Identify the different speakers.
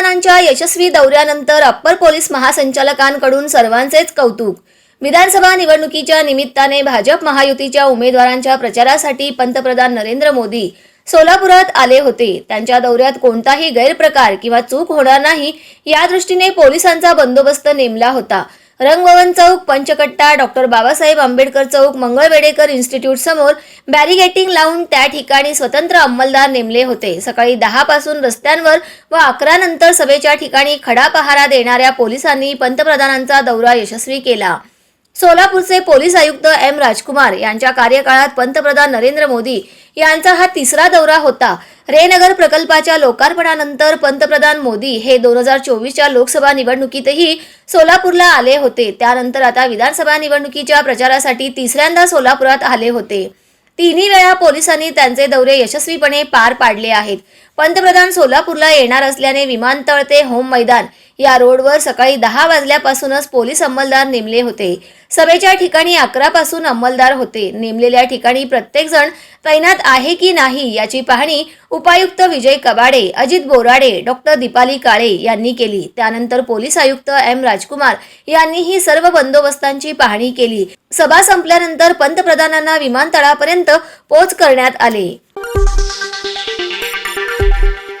Speaker 1: मतदानांच्या यशस्वी दौऱ्यानंतर upper police महासंचालकांकडून सर्वांचेच कौतुक. विधानसभा निवडणुकीच्या निमित्ताने भाजप महायुतीच्या उमेदवारांच्या प्रचारासाठी पंतप्रधान नरेंद्र मोदी सोलापुरात आले होते. त्यांच्या दौऱ्यात कोणताही गैरप्रकार किंवा चूक होणार नाही या दृष्टीने पोलिसांचा बंदोबस्त नेमला होता. रंगभवन चौक पंचकट्टा डॉक्टर बाबासाहेब आंबेडकर चौक मंगळवेडेकर इन्स्टिट्यूट समोर बॅरिगेटिंग लावून त्या ठिकाणी स्वतंत्र अंमलदार नेमले होते. सकाळी दहा पासून रस्त्यांवर व अकरा नंतर सभेच्या ठिकाणी खडा पहारा देणाऱ्या पोलिसांनी पंतप्रधानांचा दौरा यशस्वी केला. सोलापूरचे पोलीस आयुक्त एम राजकुमार यांच्या कार्यकाळात पंतप्रधान नरेंद्र मोदी यांचा हा तिसरा दौरा होता. रेनगर प्रकल्पाच्या लोकार्पणानंतर पंतप्रधान मोदी हे दोन हजार चोवीसच्या लोकसभा निवडणुकीतही सोलापूरला आले होते. त्यानंतर आता विधानसभा निवडणुकीच्या प्रचारासाठी तिसऱ्यांदा सोलापुरात आले होते. तिन्ही वेळा पोलिसांनी त्यांचे दौरे यशस्वीपणे पार पाडले आहेत. पंतप्रधान सोलापूरला येणार असल्याने विमानतळ ते होम मैदान या रोडवर सकाळी दहा वाजल्यापासूनच पोलीस अंमलदार नेमले होते. सभेच्या ठिकाणी अकरा पासून अंमलदार होते. नेमलेल्या ठिकाणी प्रत्येकजण तैनात आहे की नाही याची पाहणी उपायुक्त विजय कबाडे अजित बोराडे डॉक्टर दीपाली काळे यांनी केली. त्यानंतर पोलीस आयुक्त एम राजकुमार यांनीही सर्व बंदोबस्तांची पाहणी केली. सभा संपल्यानंतर पंतप्रधानांना विमानतळापर्यंत पोच करण्यात आले.